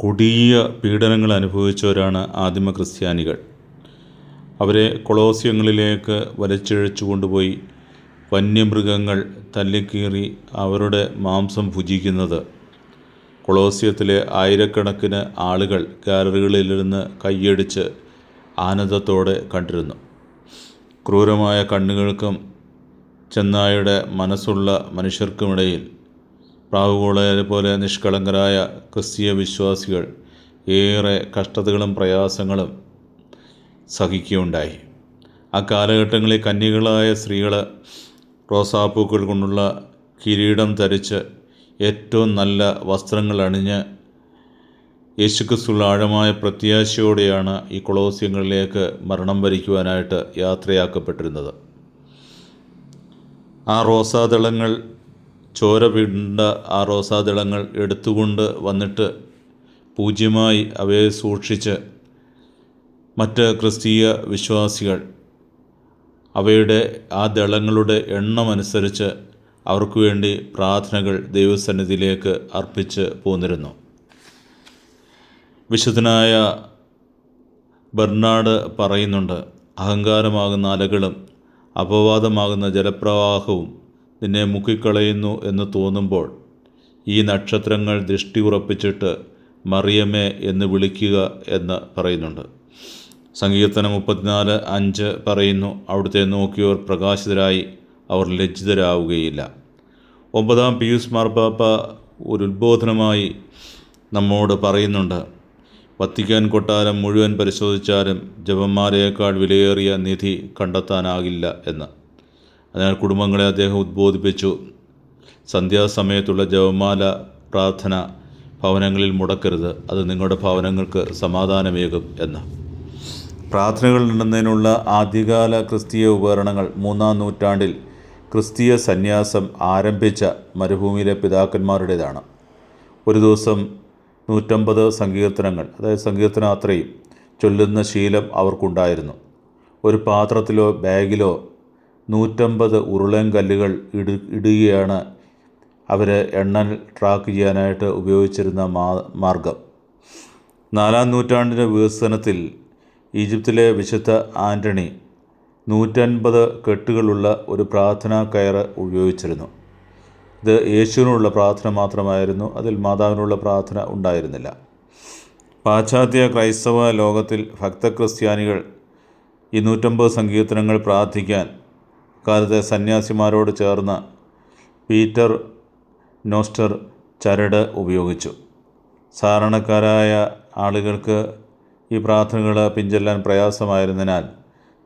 കൊടിയ പീഡനങ്ങൾ അനുഭവിച്ചവരാണ് ആദിമ ക്രിസ്ത്യാനികൾ. അവരെ കൊളോസ്യങ്ങളിലേക്ക് വലിച്ചിഴച്ചു കൊണ്ടുപോയി വന്യമൃഗങ്ങൾ തല്ലിക്കീറി അവരുടെ മാംസം ഭുജിക്കുന്നത്. കൊളോസ്യത്തിലെ ആയിരക്കണക്കിന് ആളുകൾ ഗാലറികളിലിരുന്ന് കൈയടിച്ച് ആനന്ദത്തോടെ കണ്ടിരുന്നു. ക്രൂരമായ കണ്ണുകൾക്കും ചെന്നായുടെ മനസ്സുള്ള മനുഷ്യർക്കുമിടയിൽ പ്രാവുകളെ പോലെ നിഷ്കളങ്കരായ ക്രിസ്തീയ വിശ്വാസികൾ ഏറെ കഷ്ടതകളും പ്രയാസങ്ങളും സഹിക്കുകയുണ്ടായി. ആ കാലഘട്ടങ്ങളിൽ കന്യകളായ സ്ത്രീകൾ റോസാപ്പൂക്കൾ കൊണ്ടുള്ള കിരീടം ധരിച്ച് ഏറ്റവും നല്ല വസ്ത്രങ്ങൾ അണിഞ്ഞ് യേശുക്രിസ്തുള്ള ആഴമായ പ്രത്യാശയോടെയാണ് ഈ കൊളോസ്യങ്ങളിലേക്ക് മരണം വരിക്കുവാനായിട്ട് യാത്രയാക്കപ്പെട്ടിരുന്നത്. ആ റോസാദളങ്ങൾ ചോര വീണ്ട ആ റോസാദളങ്ങൾ എടുത്തുകൊണ്ട് വന്നിട്ട് പൂജ്യമായി അവയെ സൂക്ഷിച്ച് മറ്റ് ക്രിസ്തീയ വിശ്വാസികൾ അവയുടെ ആ ദളങ്ങളുടെ എണ്ണമനുസരിച്ച് അവർക്ക് വേണ്ടി പ്രാർത്ഥനകൾ ദൈവസന്നിധിയിലേക്ക് അർപ്പിച്ച് പോന്നിരുന്നു. വിശുദ്ധനായ ബെർണാഡ് പറയുന്നുണ്ട് അഹങ്കാരമാകുന്ന അലകളും അപവാദമാകുന്ന ജലപ്രവാഹവും നിന്നെ മുക്കിക്കളയുന്നു എന്ന് തോന്നുമ്പോൾ ഈ നക്ഷത്രങ്ങൾ ദൃഷ്ടി ഉറപ്പിച്ചിട്ട് മറിയമേ എന്ന് വിളിക്കുക എന്ന് പറയുന്നുണ്ട്. സങ്കീർത്തനം മുപ്പത്തിനാല് അഞ്ച് പറയുന്നു. അവിടുത്തെ നോക്കിയവർ പ്രകാശിതരായി അവർ ലജ്ജിതരാവുകയില്ല. ഒമ്പതാം പിയൂസ് മാർപ്പാപ്പ ഒരു ഉദ്ബോധനമായി നമ്മോട് പറയുന്നുണ്ട്. വത്തിക്കാൻ കൊട്ടാരം മുഴുവൻ പരിശോധിച്ചാലും ജപന്മാരേക്കാൾ വിലയേറിയ നിധി കണ്ടെത്താനാകില്ല എന്ന്. അതിനാൽ കുടുംബങ്ങളെ അദ്ദേഹം ഉദ്ബോധിപ്പിച്ചു. സന്ധ്യാസമയത്തുള്ള ജപമാല പ്രാർത്ഥന ഭവനങ്ങളിൽ മുടക്കരുത്. അത് നിങ്ങളുടെ ഭവനങ്ങൾക്ക് സമാധാനമേകും എന്ന്. പ്രാർത്ഥനകൾ നടന്നതിനുള്ള ആദ്യകാല ക്രിസ്തീയ ഉപകരണങ്ങൾ മൂന്നാം നൂറ്റാണ്ടിൽ ക്രിസ്തീയ സന്യാസം ആരംഭിച്ച മരുഭൂമിയിലെ പിതാക്കന്മാരുടേതാണ്. ഒരു ദിവസം നൂറ്റമ്പത് സങ്കീർത്തനങ്ങൾ അതായത് സങ്കീർത്തനാത്രയും ചൊല്ലുന്ന ശീലം അവർക്കുണ്ടായിരുന്നു. ഒരു പാത്രത്തിലോ ബാഗിലോ നൂറ്റമ്പത് ഉരുളൻ കല്ലുകൾ ഇടു ഇടുകയാണ് അവർ എണ്ണൽ ട്രാക്ക് ചെയ്യാനായിട്ട് ഉപയോഗിച്ചിരുന്ന മാ മാർഗം നാലാം നൂറ്റാണ്ടിന്റെ വികസനത്തിൽ ഈജിപ്തിലെ വിശുദ്ധ ആന്റണി നൂറ്റൻപത് കെട്ടുകളുള്ള ഒരു പ്രാർത്ഥനാ കയറ് ഉപയോഗിച്ചിരുന്നു. ഇത് യേശുവിനുള്ള പ്രാർത്ഥന മാത്രമായിരുന്നു അതിൽ മാതാവിനുള്ള പ്രാർത്ഥന ഉണ്ടായിരുന്നില്ല. പാശ്ചാത്യ ക്രൈസ്തവ ലോകത്തിൽ ഭക്തക്രിസ്ത്യാനികൾ ഈ നൂറ്റമ്പത് സങ്കീർത്തനങ്ങൾ പ്രാർത്ഥിക്കാൻ കാലത്തെ സന്യാസിമാരോട് ചേർന്ന് പീറ്റർ നോസ്റ്റർ ചരട് ഉപയോഗിച്ചു. സാധാരണക്കാരായ ആളുകൾക്ക് ഈ പ്രാർത്ഥനകൾ പിഞ്ചെല്ലാൻ പ്രയാസമായിരുന്നതിനാൽ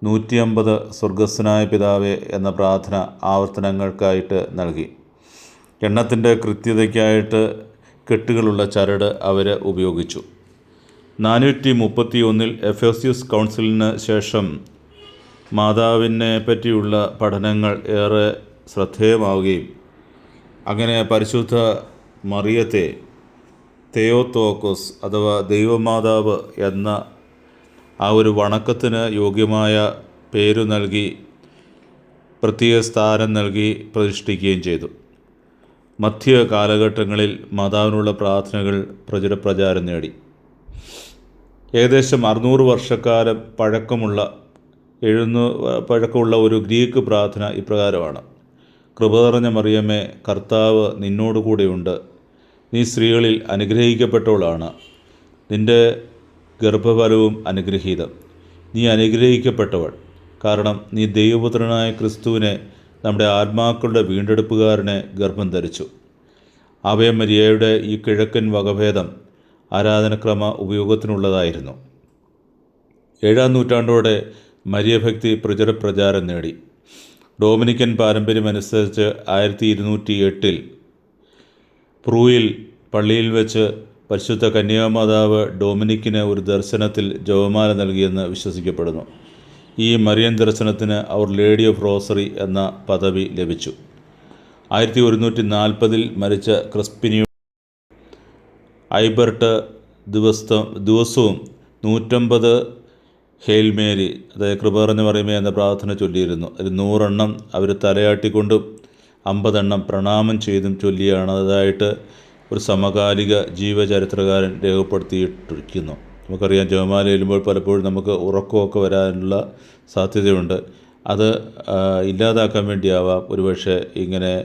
നൂറ്റി അമ്പത് സ്വർഗസ്വനായ പിതാവേ എന്ന പ്രാർത്ഥന ആവർത്തനങ്ങൾക്കായിട്ട് നൽകി. എണ്ണത്തിന്റെ കൃത്യതയ്ക്കായിട്ട് കെട്ടുകളുള്ള ചരട് അവർ ഉപയോഗിച്ചു. നാനൂറ്റി മുപ്പത്തി ഒന്നിൽ എഫേസ്യൂസ് കൗൺസിലിന് ശേഷം മാതാവിനെ പറ്റിയുള്ള പഠനങ്ങൾ ഏറെ ശ്രദ്ധേയമാവുകയും അങ്ങനെ പരിശുദ്ധ മറിയത്തെ തെയോത്തോക്കോസ് അഥവാ ദൈവമാതാവ് എന്ന ആ ഒരു വണക്കത്തിന് യോഗ്യമായ പേരു നൽകി പ്രത്യേക സ്ഥാനം നൽകി പ്രതിഷ്ഠിക്കുകയും ചെയ്തു. മധ്യ കാലഘട്ടങ്ങളിൽ മാതാവിനുള്ള പ്രാർത്ഥനകൾ പ്രചുര പ്രചാരം നേടി. ഏകദേശം അറുന്നൂറ് വർഷക്കാലം പഴക്കമുള്ള എഴുന്നൂ പഴക്കമുള്ള ഒരു ഗ്രീക്ക് പ്രാർത്ഥന ഇപ്രകാരമാണ്. കൃപ നിറഞ്ഞ മറിയമ്മേ കർത്താവ് നിന്നോട് കൂടെയുണ്ട്. നീ സ്ത്രീകളിൽ അനുഗ്രഹിക്കപ്പെട്ടവളാണ്. നിന്റെ ഗർഭഫലവും അനുഗ്രഹീതം. നീ അനുഗ്രഹിക്കപ്പെട്ടവൾ. കാരണം നീ ദൈവപുത്രനായ ക്രിസ്തുവിനെ നമ്മുടെ ആത്മാക്കളുടെ വീണ്ടെടുപ്പുകാരനെ ഗർഭം ധരിച്ചു. അവയ മരിയയുടെ ഈ കിഴക്കൻ വകഭേദം ആരാധനക്രമ ഉപയോഗത്തിനുള്ളതായിരുന്നു. ഏഴാം നൂറ്റാണ്ടോടെ മരിയഭക്തി പ്രചുര പ്രചാരം നേടി. ഡോമിനിക്കൻ പാരമ്പര്യമനുസരിച്ച് ആയിരത്തി ഇരുന്നൂറ്റി എട്ടിൽ പ്രൂയിൽ പള്ളിയിൽ വെച്ച് പരിശുദ്ധ കന്യാമാതാവ് ഡൊമിനിക്കിന് ഒരു ദർശനത്തിൽ ജപമാല നൽകിയെന്ന് വിശ്വസിക്കപ്പെടുന്നു. ഈ മറിയൻ ദർശനത്തിന് അവർ ലേഡി ഓഫ് റോസറി എന്ന പദവി ലഭിച്ചു. ആയിരത്തി ഒരുന്നൂറ്റി നാൽപ്പതിൽ മരിച്ച ക്രിസ്പിനി ഐബർട്ട് ദിവസ ദിവസവും നൂറ്റമ്പത് ഹെയിൽമേരി അതായത് കൃപ എന്ന് പറയുമ്പോൾ എന്ന പ്രാർത്ഥന ചൊല്ലിയിരുന്നു. അതിൽ നൂറെണ്ണം അവർ തലയാട്ടിക്കൊണ്ടും അമ്പതെണ്ണം പ്രണാമം ചെയ്തും ചൊല്ലിയാണ്. അതായിട്ട് ഒരു സമകാലിക ജീവചരിത്രകാരൻ രേഖപ്പെടുത്തിയിട്ടിരിക്കുന്നു. നമുക്കറിയാം ജപമാല ചെല്ലുമ്പോൾ പലപ്പോഴും നമുക്ക് ഉറക്കമൊക്കെ വരാനുള്ള സാധ്യതയുണ്ട്. അത് ഇല്ലാതാക്കാൻ വേണ്ടിയാവാം. ഒരുപക്ഷെ ഇങ്ങനെ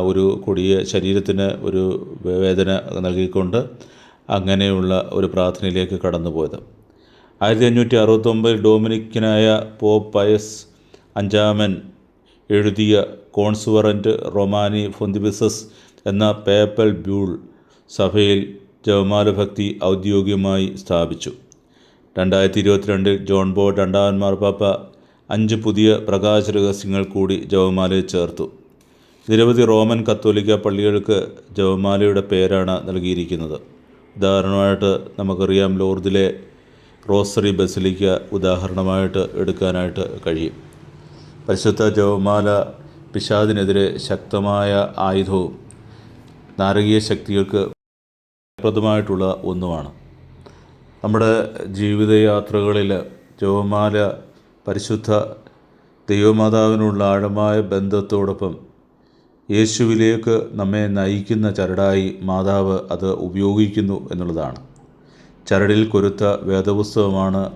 ഒരു കൊടിയ ശരീരത്തിന് ഒരു വേദന നൽകിക്കൊണ്ട് അങ്ങനെയുള്ള ഒരു പ്രാർത്ഥനയിലേക്ക് കടന്നുപോയത്. ആയിരത്തി അഞ്ഞൂറ്റി അറുപത്തൊമ്പതിൽ ഡൊമിനിക്കനായ പോപ്പ് പയസ് അഞ്ചാമൻ എഴുതിയ കോൺസുവറന്റ് റൊമാനി ഫൊന്തിബിസസ് എന്ന പേപ്പൽ ബ്യൂൾ സഭയിൽ ജവമാലഭക്തി ഔദ്യോഗികമായി സ്ഥാപിച്ചു. രണ്ടായിരത്തി ഇരുപത്തിരണ്ടിൽ ജോൺ ബോ രണ്ടാമൻ മാർപ്പാപ്പ അഞ്ച് പുതിയ പ്രകാശ രഹസ്യങ്ങൾ കൂടി ജവമാലയെ ചേർത്തു. നിരവധി റോമൻ കത്തോലിക്ക പള്ളികൾക്ക് ജവമാലയുടെ പേരാണ് നൽകിയിരിക്കുന്നത്. ഉദാഹരണമായിട്ട് നമുക്കറിയാം ലോർദിലെ റോസറി ബസിലിക്ക ഉദാഹരണമായിട്ട് എടുക്കാനായിട്ട് കഴിയും. പരിശുദ്ധ ജവമാല പിശാദിനെതിരെ ശക്തമായ ആയുധവും നാരകീയ ശക്തികൾക്ക് പ്രദമായിട്ടുള്ള ഒന്നുമാണ്. നമ്മുടെ ജീവിതയാത്രകളിൽ ജവമാല പരിശുദ്ധ ദൈവമാതാവിനുള്ള ആഴമായ ബന്ധത്തോടൊപ്പം യേശുവിലേക്ക് നമ്മെ നയിക്കുന്ന ചരടായി മാതാവ് അത് ഉപയോഗിക്കുന്നു എന്നുള്ളതാണ്. ചരടിൽ കൊരുത്ത വേദപുസ്തകമാണ്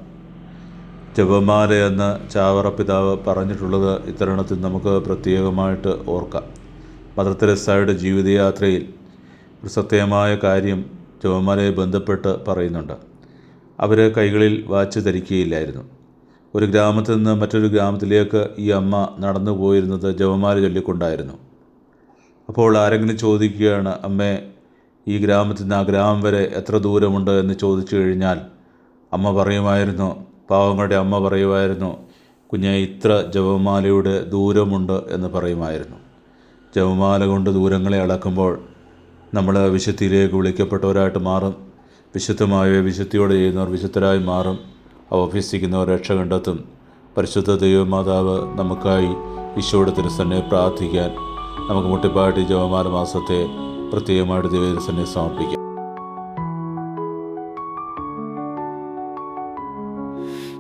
ജപമാലയെന്ന് ചാവറ പിതാവ് പറഞ്ഞിട്ടുള്ളത് ഇത്തരണത്തിൽ നമുക്ക് പ്രത്യേകമായിട്ട് ഓർക്കാം. മദർ തെരേസയുടെ ജീവിതയാത്രയിൽ ഒരു സത്യമായ കാര്യം ജപമാലയെ ബന്ധപ്പെട്ട് പറയുന്നുണ്ട്. അവർ കൈകളിൽ വാച്ച് ധരിക്കുകയില്ലായിരുന്നു. ഒരു ഗ്രാമത്തിൽ നിന്ന് മറ്റൊരു ഗ്രാമത്തിലേക്ക് ഈ അമ്മ നടന്നു പോയിരുന്നത് ജപമാല ചൊല്ലിക്കൊണ്ടായിരുന്നു. അപ്പോൾ ആരെങ്കിലും ചോദിക്കുകയാണ് അമ്മേ ഈ ഗ്രാമത്തിൽ നിന്ന് ആ ഗ്രാമം വരെ എത്ര ദൂരമുണ്ട് എന്ന് ചോദിച്ചു കഴിഞ്ഞാൽ അമ്മ പറയുമായിരുന്നു പാവങ്ങളുടെ അമ്മ പറയുമായിരുന്നു കുഞ്ഞെ ഇത്ര ജപമാലയുടെ ദൂരമുണ്ട് എന്ന് പറയുമായിരുന്നു. ജപമാല കൊണ്ട് ദൂരങ്ങളെ അളക്കുമ്പോൾ നമ്മൾ വിശുദ്ധിയിലേക്ക് വിളിക്കപ്പെട്ടവരായിട്ട് മാറും. വിശുദ്ധമായ വിശുദ്ധിയോടെ ചെയ്യുന്നവർ വിശുദ്ധരായി മാറും. അവ അഭ്യസിക്കുന്നവർ രക്ഷ കണ്ടെത്തും. പരിശുദ്ധ ദൈവമാതാവ് നമുക്കായി ഈശോയുടെ തിരുസന്നെ പ്രാർത്ഥിക്കാൻ നമുക്ക് മുട്ടിപ്പാട്ടി ജപമാല മാസത്തെ പ്രത്യേകമായിട്ട് ദൈവത്തിരുസന്നെ സമർപ്പിക്കാം.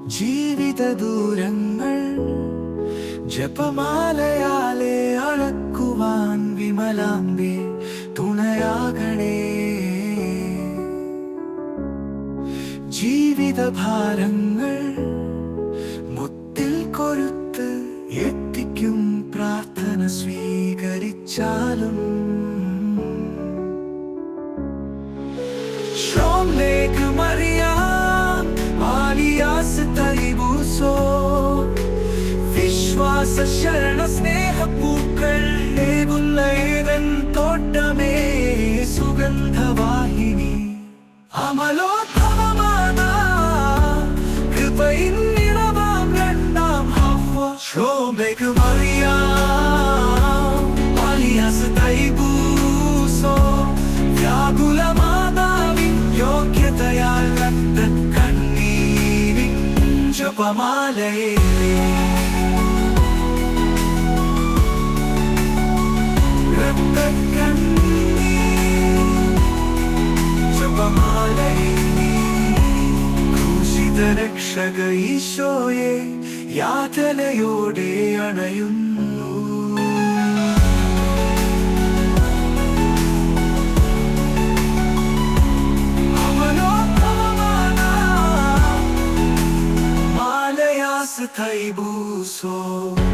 ജീവിത ദൂരങ്ങൾ ജപമാലയാലെ അളക്കുവാൻ വിമലാംബി തുണയാകണേ. ജീവിത ഭാരങ്ങൾ മുത്തിൽ കൊരുത്ത് എത്തിക്കും പ്രാർത്ഥന സ്വീകരിച്ചാലും ജപമാലയേ രക്ഷക ഈശോയെ യാതനയോടെ അണയുന്നു soul.